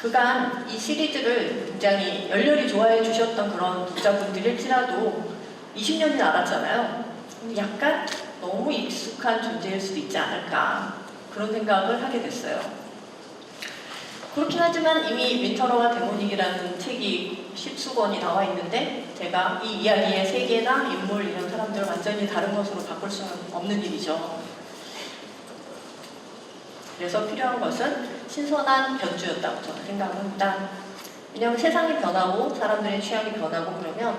그간 이 시리즈를 굉장히 열렬히 좋아해 주셨던 그런 독자분들일지라도 20년이 알았잖아요. 약간 너무 익숙한 존재일 수도 있지 않을까 그런 생각을 하게 됐어요. 그렇긴 하지만 이미 윈터러와 데모닉이라는 책이 십수권이 나와 있는데 제가 이 이야기의 세계나 인물 이런 사람들을 완전히 다른 것으로 바꿀 수는 없는 일이죠. 그래서 필요한 것은 신선한 변주였다고 저는 생각합니다. 왜냐하면 세상이 변하고 사람들의 취향이 변하고 그러면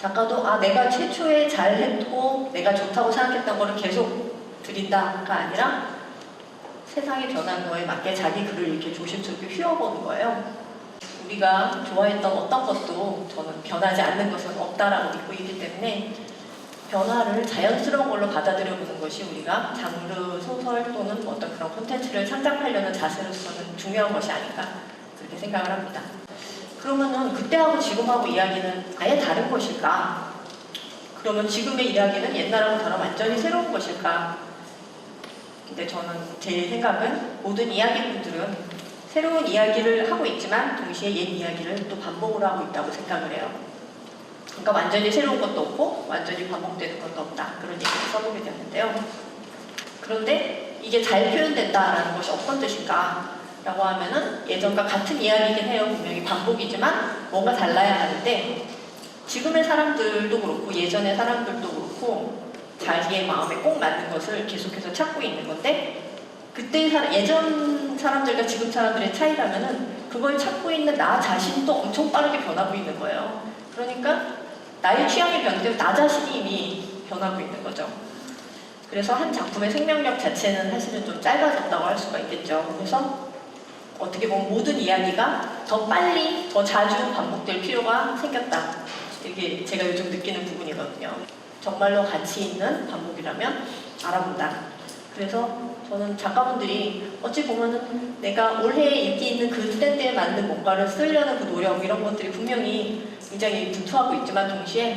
작가도 아 내가 최초에 잘했고 내가 좋다고 생각했던 거를 계속 드린다가 아니라 세상이 변한 거에 맞게 자기 글을 이렇게 조심스럽게 휘어보는 거예요. 우리가 좋아했던 어떤 것도 저는 변하지 않는 것은 없다라고 믿고 있기 때문에 변화를 자연스러운 걸로 받아들여 보는 것이 우리가 장르 소설 또는 어떤 그런 콘텐츠를 창작하려는 자세로서는 중요한 것이 아닐까 그렇게 생각을 합니다. 그러면은 그때하고 지금하고 이야기는 아예 다른 것일까? 그러면 지금의 이야기는 옛날하고 다른 완전히 새로운 것일까? 근데 저는 제 생각은 모든 이야기꾼들은 새로운 이야기를 하고 있지만 동시에 옛 이야기를 또 반복을 하고 있다고 생각을 해요. 그러니까 완전히 새로운 것도 없고 완전히 반복되는 것도 없다. 그런 얘기를 써보게 되었는데요. 그런데 이게 잘 표현된다라는 것이 어떤 뜻인가? 라고 하면은 예전과 같은 이야기이긴 해요. 분명히 반복이지만 뭔가 달라야 하는데 지금의 사람들도 그렇고 예전의 사람들도 그렇고 자기의 마음에 꼭 맞는 것을 계속해서 찾고 있는 건데 그때 사 예전 사람들과 지금 사람들의 차이라면은 그걸 찾고 있는 나 자신도 엄청 빠르게 변하고 있는 거예요. 그러니까 나의 취향이 변하고 나 자신이 이미 변하고 있는 거죠. 그래서 한 작품의 생명력 자체는 사실은 좀 짧아졌다고 할 수가 있겠죠. 그래서 어떻게 보면 모든 이야기가 더 빨리, 더 자주 반복될 필요가 생겼다. 이게 제가 요즘 느끼는 부분이거든요. 정말로 가치 있는 반복이라면 알아본다. 그래서 저는 작가분들이 어찌 보면은 내가 올해 인기 있는 그 트렌드에 맞는 뭔가를 쓰려는 그 노력 이런 것들이 분명히 굉장히 분투하고 있지만 동시에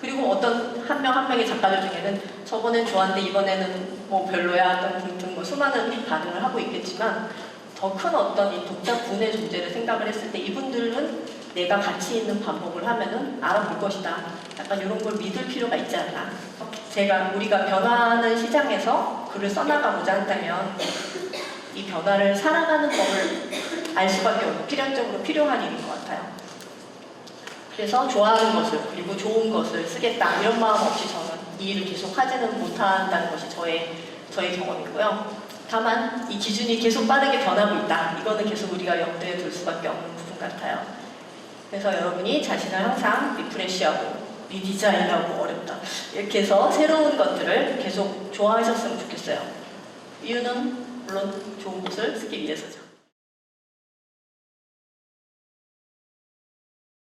그리고 어떤 한명한 명의 작가들 중에는 저번엔 좋았는데 이번에는 뭐 별로야 등등 뭐 수많은 반응을 하고 있겠지만 더 큰 어떤 이 독자군의 존재를 생각을 했을 때 이분들은 내가 가치 있는 반복을 하면은 알아볼 것이다. 약간 이런 걸 믿을 필요가 있지 않나. 제가 우리가 변화하는 시장에서 글을 써나가고자 한다면 이 변화를 살아가는 법을 알 수밖에 없고 필연적으로 필요한 일인 것 같아요. 그래서 좋아하는 것을 그리고 좋은 것을 쓰겠다 이런 마음 없이 저는 이 일을 계속 하지는 못한다는 것이 저의 저의 경험이고요. 다만 이 기준이 계속 빠르게 변하고 있다. 이거는 계속 우리가 염두에 둘 수밖에 없는 부분 같아요. 그래서 여러분이 자신을 항상 리프레시하고 리디자인하고 어렵다. 이렇게 해서 새로운 것들을 계속 좋아하셨으면 좋겠어요. 이유는 물론 좋은 것을 쓰기 위해서죠.